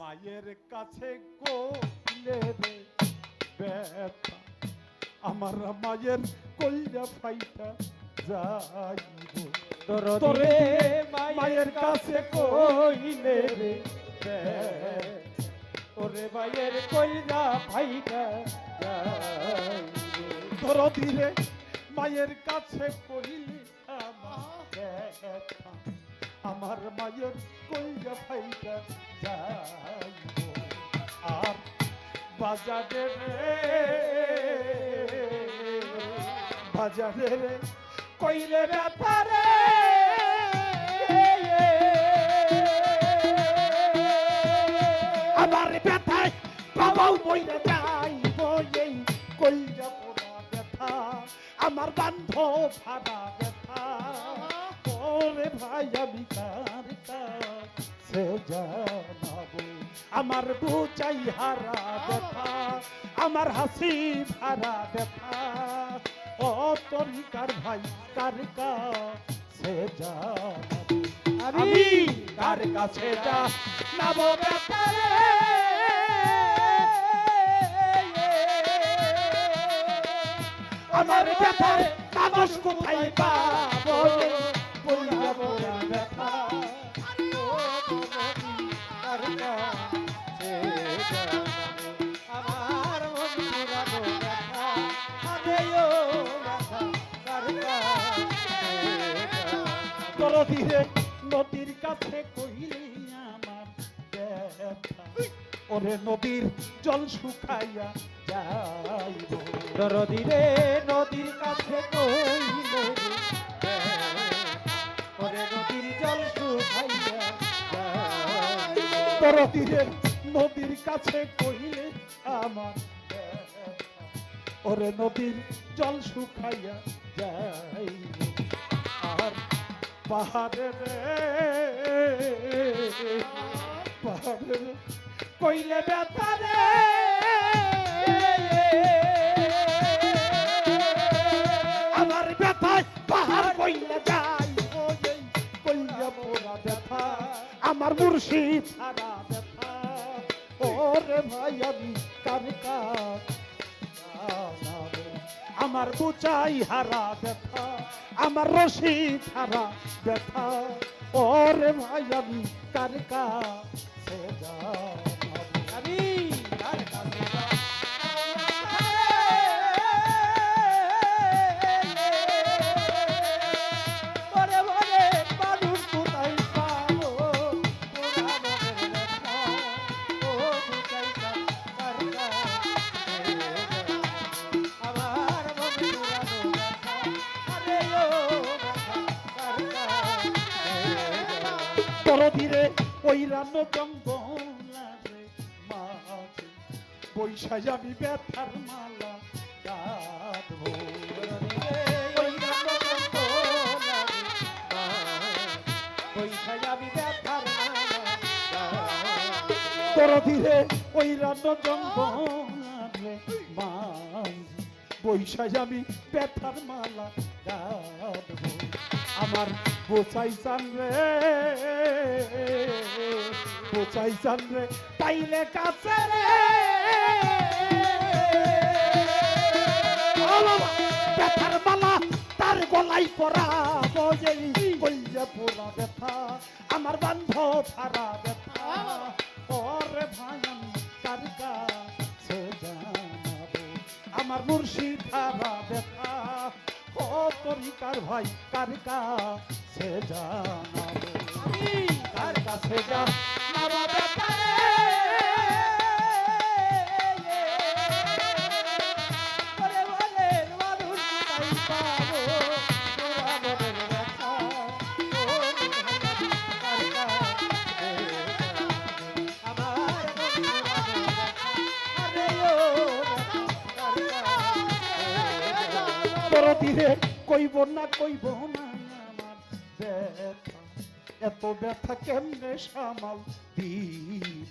মায়ের কাছে কোলে রে ব্যথা। আমার মায়ের কইরা ফাইটা যাইব। দরদি তোরে মায়ের কাছে কইলে রে তোরে মায়ের কইরা ভাইটা দরদি রে মায়ের কাছে কইলে আমার ব্যথা। আমার মায়ের কইরা ফাইটা যাইব। আর বাজারে বাজারে কইলে ব্যথা রে আমার ব্যথায় বাবাও বইরে যাইব, এই কইরা পোড়া ব্যথা। আমার বান্ধব হারা ব্যথা। ওরে ভাই আমি কার সে জানাব। আমার বুচাই হারা ব্যথা আমার হাসি হারা ব্যথা। ও তরিকার ভাই কার সে জানাব। আমি কার কাছে যা নাব বেতারে আমার ব্যথার কাগজ কোথায় পাবো ধীরে নদীর কাছে কইলে আমার। ব্যথা ওরে নদীর জল শুকাইয়া যাইব দরদি রে নদীর কাছে কইলে যায়। তোর নদীর কাছে কইলে আমার ওরে নদীর জল শুকাইয়া যাই আর পাহাড়ে পাহাড়ে কইলে ব্যথা রে। আমার ব্যথায় পাহাড় কইলে যাই কইলে পোড়া ব্যথা। আমার মুর্শিদ ব্যথা ওরে ভাই, আমি কার আমার বুচাই হারা ব্যথা, আমার রশিদ হারা ব্যথা। ওরে ভাই, আমি কার কাছে বড় ধীরে ওই রান্ন জঙ্গলারে মাঝে বৈশাখ আমি ব্যথার মালা গাঁথবো তোর ধীরে ওই রান্ন জঙ্গলারে মাঝে বৈশাখ আমি ব্যথার মালা গাঁথবো আমার বোচাই চান রে বোচাই চান রে পাইলে কাছে রে। ব্যথার মালা তার গলাই পরা বজেই বইলে পোড়া ব্যথা আমার বান্ধব হারা ব্যথা। ওরে ভাই আমার মুর্শিদ হারা ব্যথা। ও ভাই কার কাছে জানাব কার কাছে জানাব ব্যথা। তোর কইব না কইব না আমার ব্যথা। এত ব্যথা কেমনে সামাল দিব?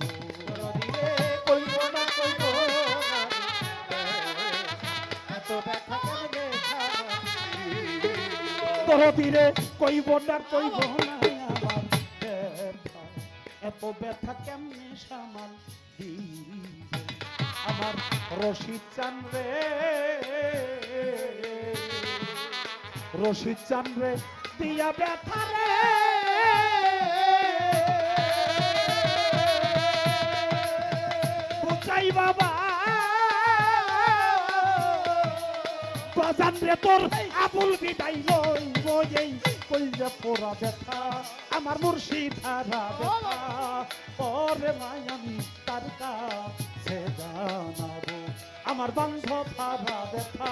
দিলে কইব না, কইব এত ব্যথা কেমনে তোর দিরে কইব না কইব না আমার ব্যথা। এত ব্যথা কেমনে সামাল দিব? আমার রশিদ চান রে রশিদ চান রে দিয়া ব্যথা রে। বুঝাই বাবা। বাজান রে তোর আবুল বিদায় লই বই কইলে পোড়া ব্যথা, আমার মুর্শিদ হারা ব্যথা। পরে ভাই আমি তার কাছে জানাব, আমার বান্ধব হারা ব্যথা।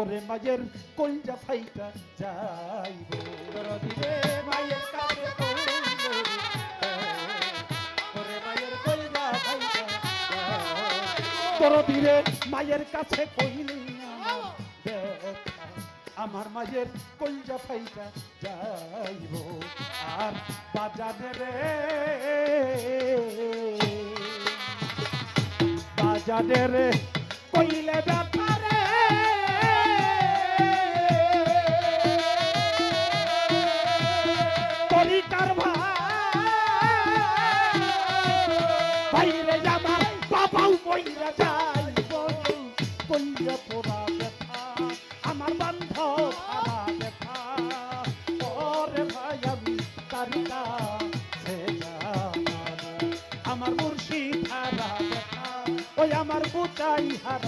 ওরে মায়ের কলজা ফাইটা যাইব। দরদি রে মায়ের কাছে রে, ওরে মায়ের কাছে কইলি আমার মায়ের কলজা ফাইটা যাইব। আর বাজারে রে বাজারে রে কইলে আমার বান্ধব হারা ওরে ভাই আমি তারিকা সে আমার মুর্শিদ হারা ব্যথা ওই আমার বুচাই হারা